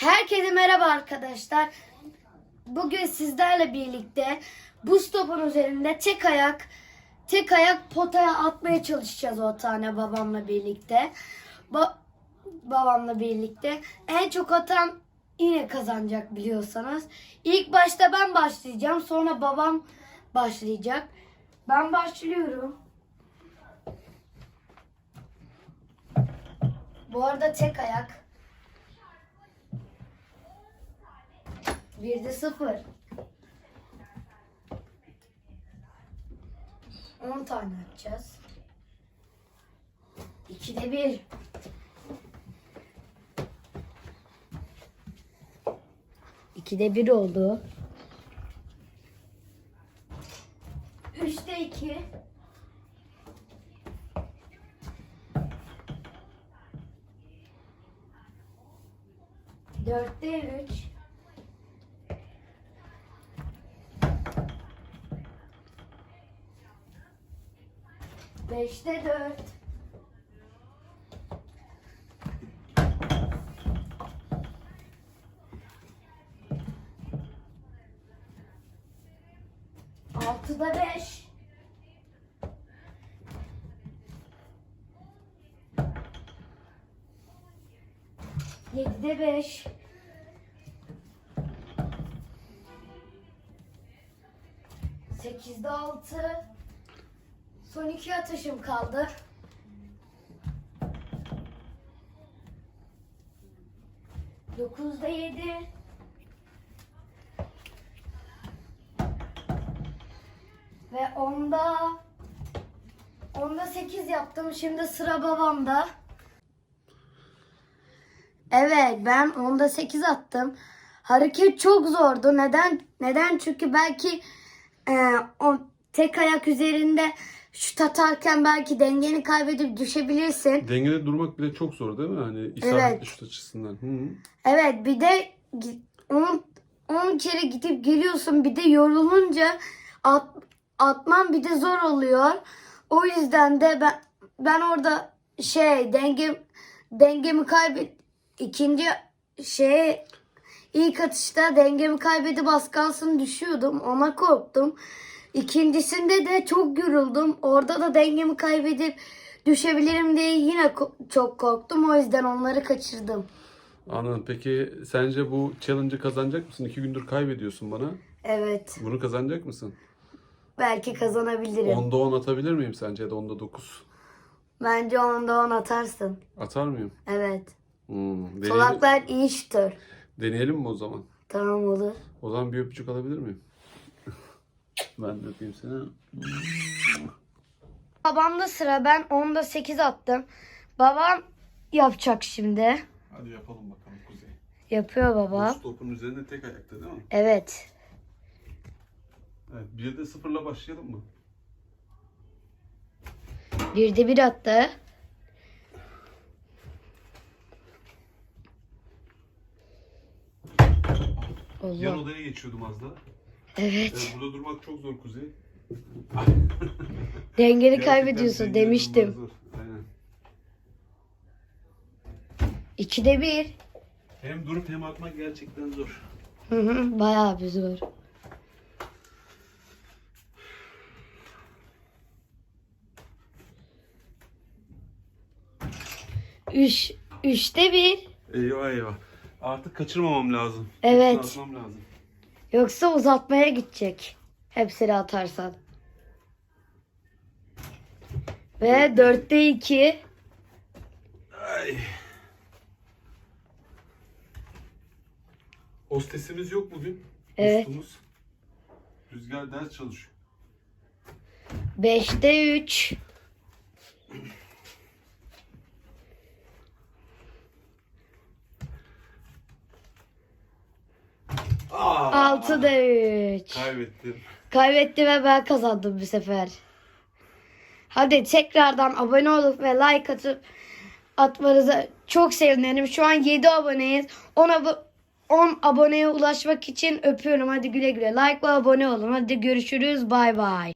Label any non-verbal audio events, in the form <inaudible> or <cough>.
Herkese merhaba arkadaşlar. Bugün sizlerle birlikte buz topun üzerinde tek ayak tek ayak potaya atmaya çalışacağız o tane babamla birlikte. Ba- babamla birlikte. En çok atan yine kazanacak biliyorsanız. İlk başta ben başlayacağım. Sonra babam başlayacak. Ben başlıyorum. Bu arada tek ayak. Bir de sıfır. On tane atacağız. İkide bir. İkide bir oldu. Üçte iki. Dörtte üç. Beşte dört. Altıda beş. Yedide beş. Sekizde altı. Son iki atışım kaldı. Dokuzda yedi. Ve onda onda sekiz yaptım. Şimdi sıra babamda. Evet ben onda 8 attım. Hareket çok zordu. Neden? Neden? Çünkü belki e, o tek ayak üzerinde şut atarken belki dengeni kaybedip düşebilirsin. Dengede durmak bile çok zor değil mi? Hani isabetli Evet. şut açısından. Hı. Evet bir de 10 10 kere gidip geliyorsun. Bir de yorulunca at, atman bir de zor oluyor. O yüzden de ben ben orada şey denge dengemi kaybet ikinci şey ilk atışta dengemi kaybedip az kalsın düşüyordum. Ona korktum. İkincisinde de çok yoruldum. Orada da dengemi kaybedip düşebilirim diye yine ko- çok korktum. O yüzden onları kaçırdım. Anladım. Peki sence bu challenge'ı kazanacak mısın? İki gündür kaybediyorsun bana. Evet. Bunu kazanacak mısın? Belki kazanabilirim. Onda 10 atabilir miyim sence ya da onda 9? Bence onda on atarsın. Atar mıyım? Evet. Hmm. Deneyelim, Solaklar iyi şutör. deneyelim mi o zaman? Tamam olur. O zaman bir öpücük alabilir miyim? Ben de öpeyim seni. Babamda sıra ben onda 8 attım. Babam yapacak şimdi. Hadi yapalım bakalım Kuzey. Yapıyor baba. Buz topun üzerinde tek ayakta değil mi? Evet. Evet. Bir de sıfırla başlayalım mı? Bir de bir attı. Yan Allah. odaya geçiyordum az daha. Evet. Evet, burada durmak çok zor Kuzey. <laughs> Dengeni Gerçekten kaybediyorsun demiştim. durmak zor. Aynen. İkide bir. Hem durup hem atmak gerçekten zor. Hı hı, Bayağı bir zor. Üç, üçte bir. Eyvah eyvah. Artık kaçırmamam lazım. Evet. Atmam lazım. Yoksa uzatmaya gidecek. Hepsini atarsan. Ve dörtte iki. Ay. Hostesimiz yok bugün. Evet. Hostumuz. Rüzgar ders çalışıyor. Beşte üç. Aa, Altıda üç. Kaybettim. Kaybetti ve ben kazandım bu sefer. Hadi tekrardan abone olup ve like atıp atmanıza çok sevinirim. Şu an 7 aboneyiz. 10, abo- 10 aboneye ulaşmak için öpüyorum. Hadi güle güle. Like ve abone olun. Hadi görüşürüz. Bay bay.